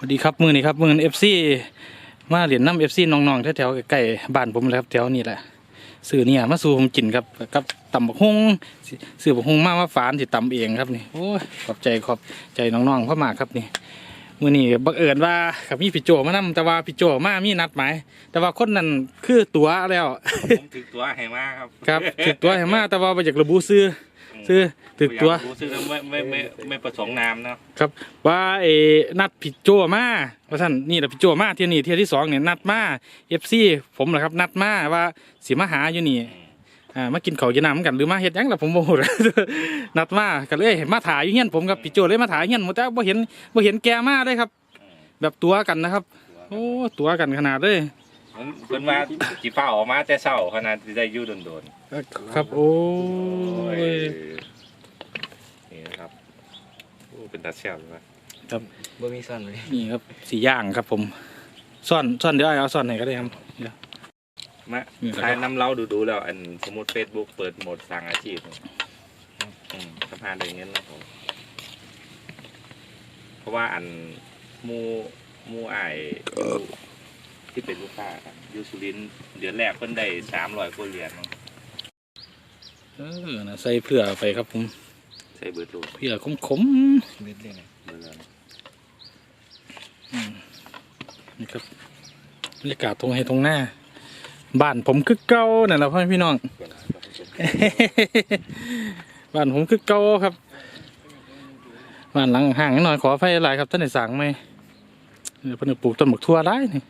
สวัสดีครับมือนี้ครับมือเอฟซีมาเหรียญน้ำเอฟซีน้องๆแถวๆใกล้ๆบ้านผมเลยครับแถวนี้แหละซื้อเนี่ยมาสู่ผมกินครับกับตำบักฮุงสิซื้อบักฮุงมามาฝานสิตำเองครับนี่โอ้ยขอบใจขอบใจน้องๆพ่อมากครับนี่มือนี้บังเอิญว่ากับมีพี่โจมานํแต่ว่าพี่โจมามีนัดหมายแต่ว่าคนนั้นคือตัวแล้วผมถึกตัวให้มากครับครับถึกตัวให้มาแต่ว่าบ่อยากระบุซื้อ ซื้อถึกตัวอยารู้สึกไม่ไม่ไม่ไม่ประสงค์นามเนาะครับ ว่าเออนัดพี่โจมาว่าท่านนี่แหละพี่โจมาเที่ยนี่เที่ยที่สองเนี่ยนัดมาเอฟซีผมแหละครับ นัดมาว่าสิมาหาอยู่นี่อ่ามากินข้าวกินน้ำกันหรือมาเฮ็ดหยังล่ะผมบ่ฮู้ นัดมาก็เลยมาถ่ายอยู่เฮียนผมครับพี่โจเลยมาถ่ายเฮียนหมดแต่บ่เห็นบ่เห็นแกมาเลยครับ แบบตัวกันนะครับ โอ้ตัวกันขนาดเลย มันเป็นว่าจีฟ้าออกมาแต่เศร้าขนาดที่ได้อยู่โดนครับโอ้ๆโอ้ย ยนี่นะครับโอ้เป็นตาเชี่ยวเลยว่ะบ่มีซ่อนเลยนี่ครับสีย่างครับผมซ่อนซ่อนเดี๋ยวเอาซ่อนไหนก็ได้ครับเดี๋ยวมานี่ครับ ทายน้ำเล้าดูๆแล้ว อันสมมติเฟซบุ๊กเปิดโหมดสั่งอาชีพอืมสะพานอะไรเงี้ยนะผมเพราะว่าอันหมูหมูไอาย ที่เป็นลูกค้าครับอยูสุรินทร์เดือนแรกเพิ่นได้สามร้อยกว่าเหรียญมั้งเออนะใส่เผื่อไปครับผมใช้เบิร์ดลูกเผื่อขมๆเม็ดเลยนะเบิร์ดแล้วนี่ครับบรรยากาศตรงให้ตรงหน้า บ้านผมคือเก่านั่นแหละพ่อแม่พี่น้องบ้านผมคือเก่าครับบ้านหลังห่างนิดหน่อยขอไฟหลายครับท่านได้สั่งไหมเดี๋ยวเพิ่นจะปลูกต้นหมกทั่วได้นี่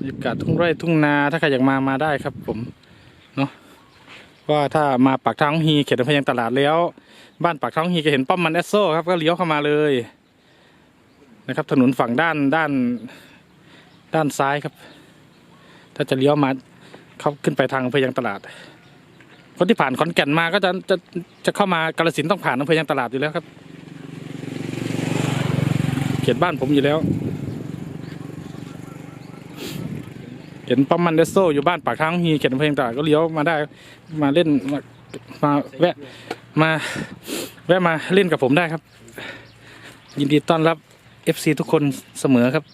บรรยากาศทุ่งไร่ทุ่งนาถ้าใครอยากมามาได้ครับ ผมเนาะว่าถ้ามาปากทางฮีเขตอำเภอยังตลาดแล้ว บ้านปากท้องฮีจะเห็นป้อมมันเอสโซครับก็เลี้ยวเข้ามาเลยนะครับ ถนนฝั่งด้านด้านด้านซ้ายครับ ถ้าจะเลี้ยวมาเข้าขึ้นไปทางอำเภอยังตลาด คนที่ผ่านขอนแก่นมาก็จะจะจะเข้ามากาฬสินต้องผ่านอำเภอยังตลาดอยู่แล้วครับ เขียนบ้านผมอยู่แล้ว เห็นปั๊มมันเดสโซอยู่บ้านปากทางฮีเขียนอำเภอยังตลาดก็เลี้ยวมาได้มาเล่นมามาแวะมาแวะมาเล่นกับผมได้ครับ ยินดีต้อนรับ FC ทุกคนเสมอครับ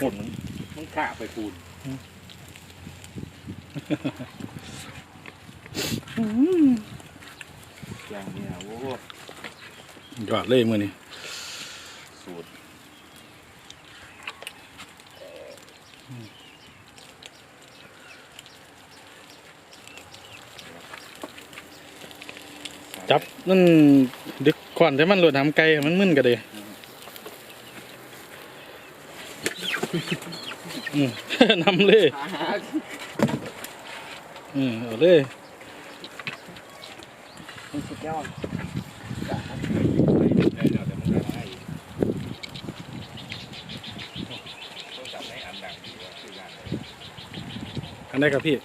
คนมันฆ่าไปคูณอย่างเนี้ยโอ้โห ยอดเลยมือนี่สูตรจับนั่นดึกก่อนแต่มันหลุดหำไกลมันมึนกันเลยอืมนำเลยอืมเอาเลยสุดยอดได้แล้วแต่มันก็ให้ต้องจับให้อันดังดีกว่าคืออย่างไร อันได้ครับพี่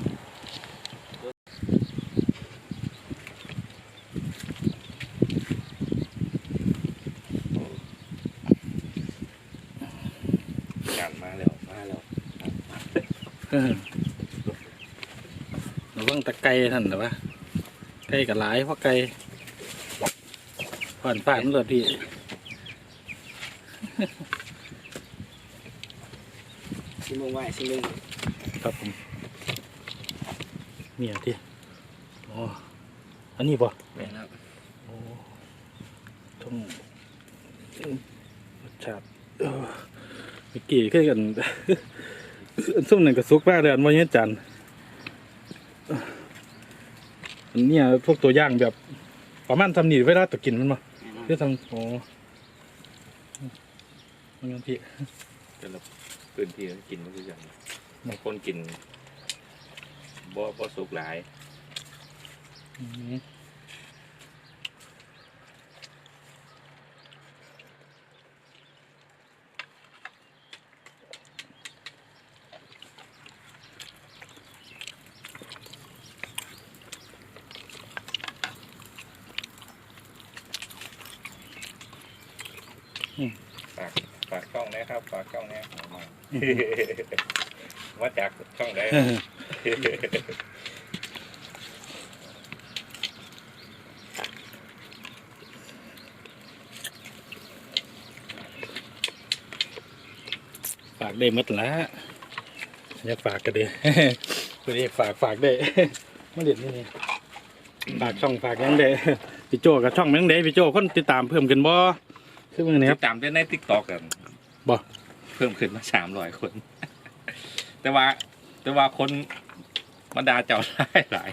กันมาแล้ว มาแล้วเออระวังตะไคร้ท่านเหรอวะไก่กับหลายเพราะไก่ผ่านผ่านเลยพี่ชิมงไหวชิมงครับผม เนี่ยที่อ๋ออันนี้ป่ะแม่นครับโอ้ทุ่งรสชาติเออเมื่อกี้คือกันอันส้มหนึ่งกับซุกมากเลยอันวันนี้จันอันเนี้ยพวกตัวย่างแบบประมาณทำหนีเวลาตะกินมันมาแม่นครับเพื่อทำโอ้มันงั้นพี่แต่ละพื้นที่มันกินมันคืออย่างบางคนกิน บ่บ่สุกหลายอืมอืมฝากฝากช่องนะครับฝากช่องนี้เอามาว่าจากช่องไหน ฝากได้มัดละอยากฝากกันเด้อตัวนี้ฝากฝากได้ไม่เด็ดนี่ฝากช่องฝากยังเด้พี่โจกับช่องยังเด้พี่โจคนติดตามเพิ่มขึ้นบ่คือมึงเนี่ยติดตามได้ในติ๊กต็อกกันบ่เพิ่มขึ้นมาสามร้อยคน แต่ว่า แต่ว่าคน มาดาเจ้าหลายหลาย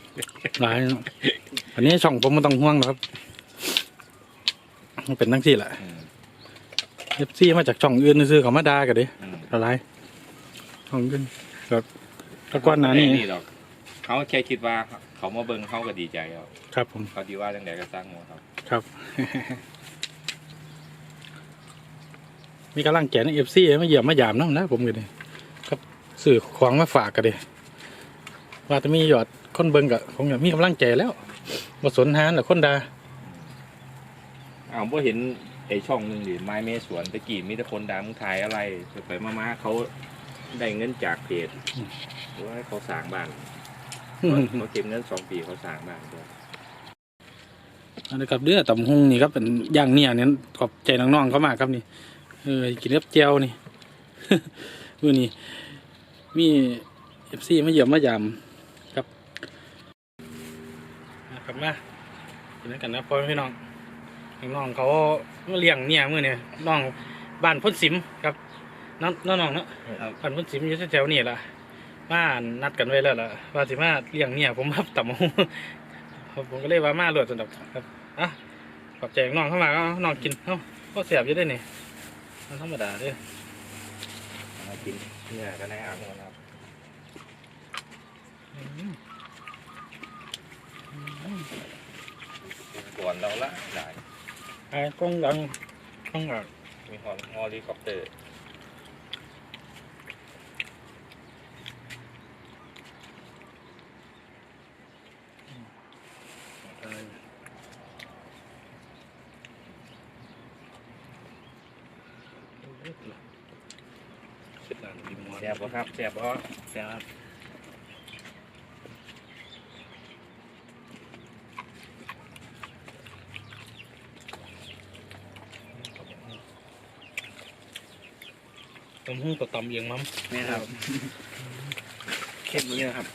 หลายเนาะอันนี้ช่องผมไม่ต้องห่วงหรอกครับมันเป็นทั้งที่แหละอืมเอฟซีมาจากช่องอื่นซื้อเขามาด่ากันดิอืมอะไรช่องอื่นแบบตะก้อนหนานี่หรอกเขาแค่คิดว่าเขามาเบิ่งเขาก็ดีใจแล้วครับผม เขาดีว่าจังไดก็สร้างหมดครับครับ มีกำลังแก่ในเอฟซีมาเยี่ยมมาหยามน้ำนะผมกันเลยครับสื่อของมาฝากกันเลย ว่าจะมียอดคนเบิ่งกับผมอยากมีกำลังใจแล้วมาสนหานหรือคนดาอ้าวบ่เห็นไอช่องหนึ่งหรือไม้เมสวนตะกี้มีแต่คนดังถ่ายอะไรไปๆมาๆเขาได้เงินจากเพจหรือว่าให้เขาสร้างบ้านเขาเก็บเงินสองปีเขาสร้างบ้านด้วยอันนี้ครับเดือตำหงนี่ครับเป็นย่างเนี่ยเนี่ยขอบใจน้องๆเขามากครับนี่เออกินกับเจียวนี่มือนี่มีเอฟซีมาเยี่ยมมายามครับนะครับ มากินด้วยกันนะพ่อแม่พี่น้องน้องๆเขามาเลี้ยงเนี่ยมือเนี่ยน้องบ้านพ้นสิมครับน้องน้องๆเนาะพันพุ่นสิมอยู่แถวๆนี่ล่ะมานัดกันไว้แล้วล่ะว่าสิมาเลี้ยงเนี่ยผมครับต่ำผมก็เลยว่ามาโหลดสนุกครับอะขอบใจน้องเข้ามาก็น้องกินเอ้าก็เสียบอยู่ได้นี่มันธรรมดาเด้อมากินเนื้อกันในอ่างนะครับอืม ก่อนเราละหลายไอ้กล้องดังกล้องอะมีฮอลฮอลิคอปเตอร์เสร็จแล้วดีมากแซ่บปะครับแซ่บปะแซ่บ ต้มหูกับตำเอียงมั้งนี่ครับเข้มเยอะครับ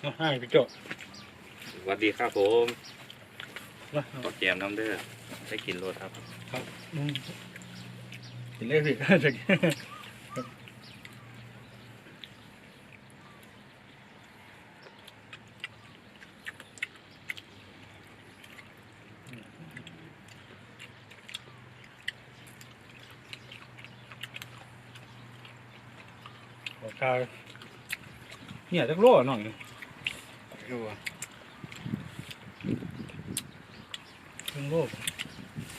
เอาให้พี่โจ้สวัสดีครับผมมาขอแกมน้ำเด้อได้กินรสครับ ครับอืมกินเลยพี่จะ ขอข้าวเนี่ยจักโลหน่อยดูอะครึ่งโล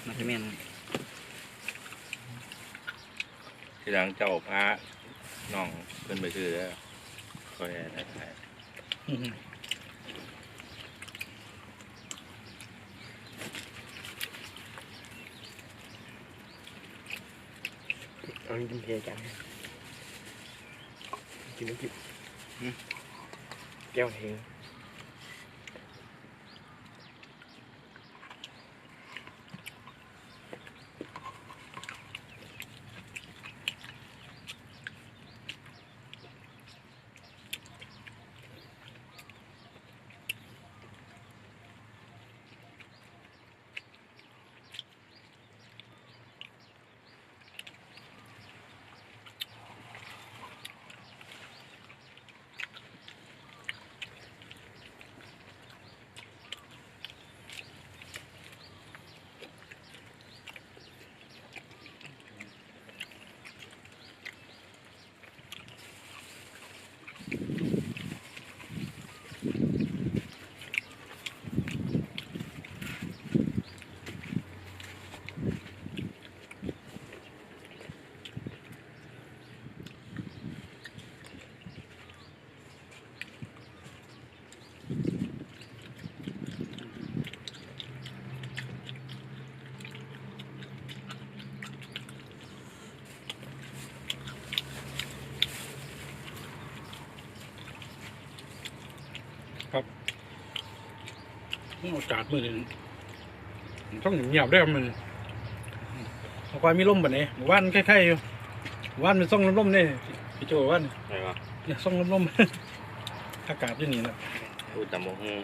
มันจะแม่นที่หลังเจ้าพระน้องเพิ่นไปซื้อเด้อคอยได้ถ่ายอื้อหือเอากินเพลกัน กินน้ำกินแก้วเฮง อากาศมือนี่ต้องเงียบได้ครับมือเมื่อวานมีลมแบบนี้เมื่อวานคล้ๆอยู่เมื่อวานมันส่องลมๆเนี่ยพี่โจว่าอะไรวะเนี่ยส่องลมๆอากาศที่นี่นะพูดตำมงฮง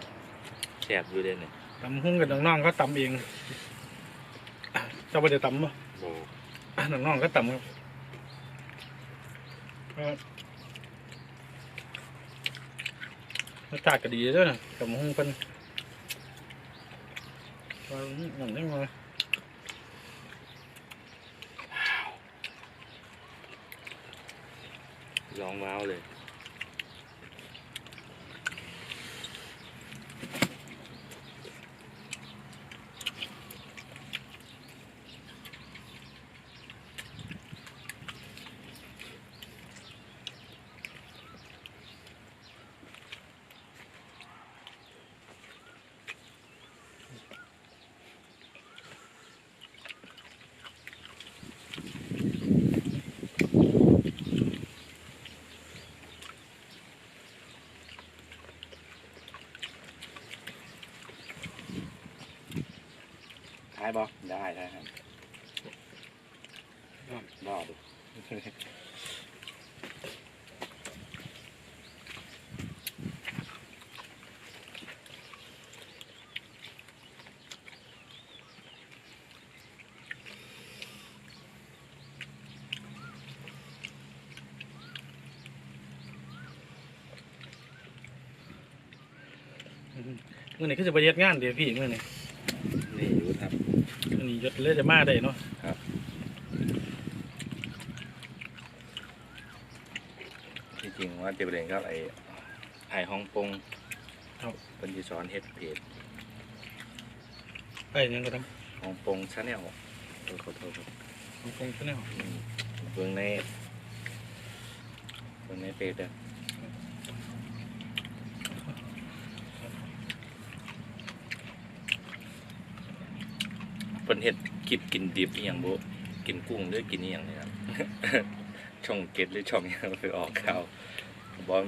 แซ่บอยู่เด่นเนี่ยตำหุ้งกับน้องๆเขาตำเองอะเจ้าไปเดี๋ยวตำปะโอ้น้องๆก็ตำครับรสชาติก็ดีด้วยนะตำหุ้งเป็น ว่าอย่างมาลองว้าวเลย ท้ายบอได้ได้ครับรอดูเมื่อไหร่ก็จะไปเย็ดงานเดี๋ยวพี่เมื่อไหร่ อันนี้ยศเลยจะมาได้เนาะที่จริงว่าจะไปเรียนกับไอ้ไอ้ฮ่องกงเป็นที่สอนเฮ็ดเพจไอ้ยังก็ทฮ่องกงชาแนลขอโทษครับำของกงชาแนลอืมเบิ่งในเบิ่งในเพจเด้อ พิ่นเฮ็ดคลิปกินดิบอหย่างบ่กินกุ้งหรือกินอหย่างเนี่ยครับ ช่องเก็ตหรือช่องหยังไปออกข่าว